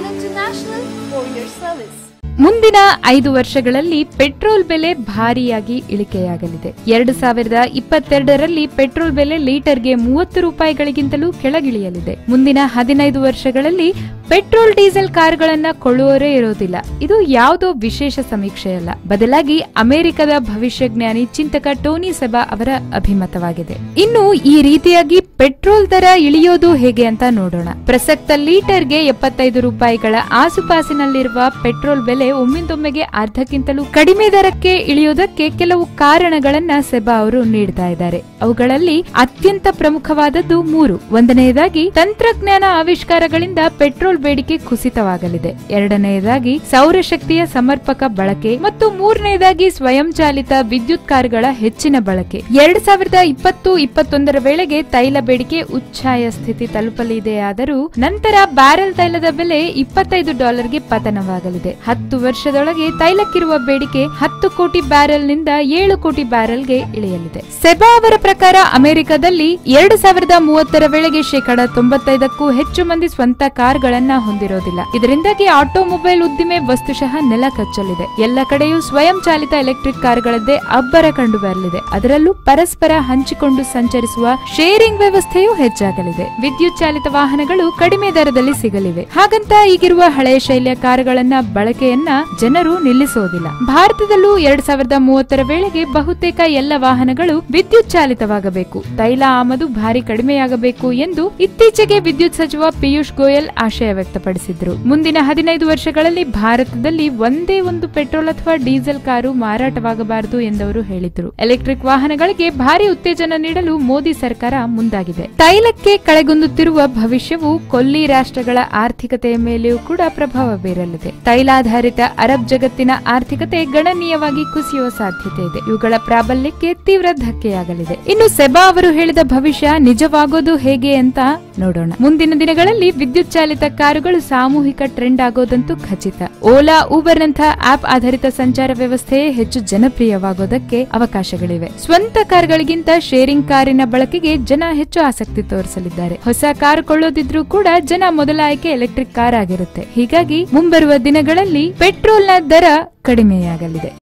International courier service. ಮುಂದಿನ ಐದು ವರ್ಷಗಳಲ್ಲಿ ಪೆಟ್ರೋಲ್ ಬೆಲೆ ಭಾರಿಯಾಗಿ ಇಳಿಕೆಯಾಗಲಿದೆ ಎರಡು ಸಾವಿರದ ಇಪ್ಪತ್ತೆರಡರಲ್ಲಿ ಪೆಟ್ರೋಲ್ ಬೆಲೆ ಲೀಟರ್ಗೆ ಮೂವತ್ತು ರೂಪಾಯಿಗಳಿಗಿಂತಲೂ ಕೆಳಗಿಳಿಯಲಿದೆ ಮುಂದಿನ ಹದಿನೈದು ವರ್ಷಗಳಲ್ಲಿ ಪೆಟ್ರೋಲ್, ಡೀಸೆಲ್ ಕಾರುಗಳನ್ನ ಕೊಳ್ಳುವರೇ ಇರೋದಿಲ್ಲ. ಇದು ಯಾವುದೋ ವಿಶೇಷ ಸಮೀಕ್ಷೆಯಲ್ಲ ಬದಲಾಗಿ ಅಮೆರಿಕದ ಭವಿಷ್ಯಜ್ಞಾನಿ ಚಿಂತಕ ಟೋನಿ ಸೆಬಾ ಅವರ ಅಭಿಮತವಾಗಿದೆ. ಇನ್ನು ಈ ರೀತಿಯಾಗಿ ಪೆಟ್ರೋಲ್ ದರ ಇಳಿಯೋದು ಹೇಗೆ ಅಂತ ನೋಡೋಣ. ಪ್ರಸಕ್ತ ಲೀಟರ್ಗೆ ಎಪ್ಪತ್ತೈದು ರೂಪಾಯಿಗಳ ಆಸುಪಾಸಿನಲ್ಲಿರುವ ಪೆಟ್ರೋಲ್ ಬೆಲೆ ಒಮ್ಮಿಂದೊಮ್ಮೆಗೆ ಅರ್ಧಕ್ಕಿಂತಲೂ ಕಡಿಮೆ ದರಕ್ಕೆ ಇಳಿಯೋದಕ್ಕೆ ಕೆಲವು ಕಾರಣಗಳನ್ನ ಸೆಬಾ ಅವರು ನೀಡ್ತಾ ಇದ್ದಾರೆ. ಅವುಗಳಲ್ಲಿ ಅತ್ಯಂತ ಪ್ರಮುಖವಾದದ್ದು ಮೂರು. ಒಂದನೆಯದಾಗಿ, ತಂತ್ರಜ್ಞಾನ ಆವಿಷ್ಕಾರಗಳಿಂದ ಪೆಟ್ರೋಲ್ ಬೇಡಿಕೆ ಕುಸಿತವಾಗಲಿದೆ. ಎರಡನೆಯದಾಗಿ, ಸೌರಶಕ್ತಿಯ ಸಮರ್ಪಕ ಬಳಕೆ ಮತ್ತು ಮೂರನೆಯದಾಗಿ, ಸ್ವಯಂಚಾಲಿತ ವಿದ್ಯುತ್ ಕಾರುಗಳ ಹೆಚ್ಚಿನ ಬಳಕೆ. ಎರಡ್ ಸಾವಿರದ ಇಪ್ಪತ್ತು ಇಪ್ಪತ್ತೊಂದರ ವೇಳೆಗೆ ತೈಲ ಬೇಡಿಕೆ ಉಚ್ಛಾಯ ಸ್ಥಿತಿ ತಲುಪಲಿದೆಯಾದರೂ ನಂತರ ಬ್ಯಾರೆಲ್ ತೈಲದ ಬೆಲೆ ಇಪ್ಪತ್ತೈದು ಡಾಲರ್ಗೆ ಪತನವಾಗಲಿದೆ. ಹತ್ತು ವರ್ಷದೊಳಗೆ ತೈಲಕ್ಕಿರುವ ಬೇಡಿಕೆ ಹತ್ತು ಕೋಟಿ ಬ್ಯಾರೆಲ್ನಿಂದ ಏಳು ಕೋಟಿ ಬ್ಯಾರೆಲ್ಗೆ ಇಳಿಯಲಿದೆ. ಸೆಬಾ ಅವರ ಪ್ರಕಾರ, ಅಮೆರಿಕದಲ್ಲಿ ಎರಡು ಸಾವಿರದ ಮೂವತ್ತರ ವೇಳೆಗೆ ಶೇಕಡಾ ತೊಂಬತ್ತೈದಕ್ಕೂ ಹೆಚ್ಚು ಮಂದಿ ಸ್ವಂತ ಕಾರ್ಗಳನ್ನ ಹೊಂದಿರೋದಿಲ್ಲ. ಇದರಿಂದಾಗಿ ಆಟೋಮೊಬೈಲ್ ಉದ್ದಿಮೆ ವಸ್ತುಶಃ ನೆಲ ಕಚ್ಚಲಿದೆ. ಎಲ್ಲ ಕಡೆಯೂ ಸ್ವಯಂ ಚಾಲಿತ ಎಲೆಕ್ಟ್ರಿಕ್ ಕಾರ್ಗಳದ್ದೇ ಅಬ್ಬರ ಕಂಡು ಬರಲಿದೆ. ಅದರಲ್ಲೂ ಪರಸ್ಪರ ಹಂಚಿಕೊಂಡು ಸಂಚರಿಸುವ ಶೇರಿಂಗ್ ವ್ಯವಸ್ಥೆಯೂ ಹೆಚ್ಚಾಗಲಿದೆ. ವಿದ್ಯುತ್ ಚಾಲಿತ ವಾಹನಗಳು ಕಡಿಮೆ ದರದಲ್ಲಿ ಸಿಗಲಿವೆ. ಹಾಗಂತ ಈಗಿರುವ ಹಳೆಯ ಶೈಲಿಯ ಕಾರುಗಳನ್ನ ಬಳಕೆಯನ್ನ ಜನರು ನಿಲ್ಲಿಸೋದಿಲ್ಲ. ಭಾರತದಲ್ಲೂ ಎರಡ್ ಸಾವಿರದ ಮೂವತ್ತರ ವೇಳೆಗೆ ಬಹುತೇಕ ಎಲ್ಲ ವಾಹನಗಳು ವಿದ್ಯುತ್ ಚಾಲಿತವಾಗಬೇಕು. ತೈಲ ಆಮದು ಭಾರಿ ಕಡಿಮೆಯಾಗಬೇಕು ಎಂದು ಇತ್ತೀಚೆಗೆ ವಿದ್ಯುತ್ ಸಚಿವ ಪಿಯೂಷ್ ಗೋಯಲ್ ಆಶಯ ವ್ಯಕ್ತಪಡಿಸಿದ್ರು. ಮುಂದಿನ ಹದಿನೈದು ವರ್ಷಗಳಲ್ಲಿ ಭಾರತದಲ್ಲಿ ಒಂದೇ ಒಂದು ಪೆಟ್ರೋಲ್ ಅಥವಾ ಡೀಸೆಲ್ ಕಾರು ಮಾರಾಟವಾಗಬಾರದು ಎಂದವರು ಹೇಳಿದ್ರು. ಎಲೆಕ್ಟ್ರಿಕ್ ವಾಹನಗಳಿಗೆ ಭಾರಿ ಉತ್ತೇಜನ ನೀಡಲು ಮೋದಿ ಸರ್ಕಾರ ಮುಂದಾಗಿದೆ. ತೈಲಕ್ಕೆ ಕಳೆಗುಂದುತ್ತಿರುವ ಭವಿಷ್ಯವು ಕೊಲ್ಲಿ ರಾಷ್ಟ್ರಗಳ ಆರ್ಥಿಕತೆಯ ಮೇಲೆಯೂ ಕೂಡ ಪ್ರಭಾವ ಬೀರಲಿದೆ. ತೈಲಾಧಾರಿತ ಅರಬ್ ಜಗತ್ತಿನ ಆರ್ಥಿಕತೆ ಗಣನೀಯವಾಗಿ ಕುಸಿಯುವ ಸಾಧ್ಯತೆ ಇದೆ. ಇವುಗಳ ಪ್ರಾಬಲ್ಯಕ್ಕೆ ತೀವ್ರ ಧಕ್ಕೆಯಾಗಲಿದೆ. ಇನ್ನು ಸೆಬಾ ಅವರು ಹೇಳಿದ ಭವಿಷ್ಯ ನಿಜವಾಗೋದು ಹೇಗೆ ಅಂತ ನೋಡೋಣ. ಮುಂದಿನ ದಿನಗಳಲ್ಲಿ ವಿದ್ಯುತ್ ಚಾಲಿತ ಕಾರುಗಳು ಸಾಮೂಹಿಕ ಟ್ರೆಂಡ್ ಆಗೋದಂತೂ ಖಚಿತ. ಓಲಾ ಊಬರ್ ನಂತಹ ಆಪ್ ಆಧಾರಿತ ಸಂಚಾರ ವ್ಯವಸ್ಥೆಯೇ ಹೆಚ್ಚು ಜನಪ್ರಿಯವಾಗೋದಕ್ಕೆ ಅವಕಾಶಗಳಿವೆ. ಸ್ವಂತ ಕಾರುಗಳಿಗಿಂತ ಶೇರಿಂಗ್ ಕಾರಿನ ಬಳಕೆಗೆ ಜನ ಹೆಚ್ಚು ಆಸಕ್ತಿ ತೋರಿಸಲಿದ್ದಾರೆ. ಹೊಸ ಕಾರು ಕೊಳ್ಳೋದಿದ್ರೂ ಕೂಡ ಜನ ಮೊದಲ ಆಯ್ಕೆ ಎಲೆಕ್ಟ್ರಿಕ್ ಕಾರ್ ಆಗಿರುತ್ತೆ. ಹೀಗಾಗಿ ಮುಂಬರುವ ದಿನಗಳಲ್ಲಿ ಪೆಟ್ರೋಲ್ನ ದರ ಕಡಿಮೆಯಾಗಲಿದೆ.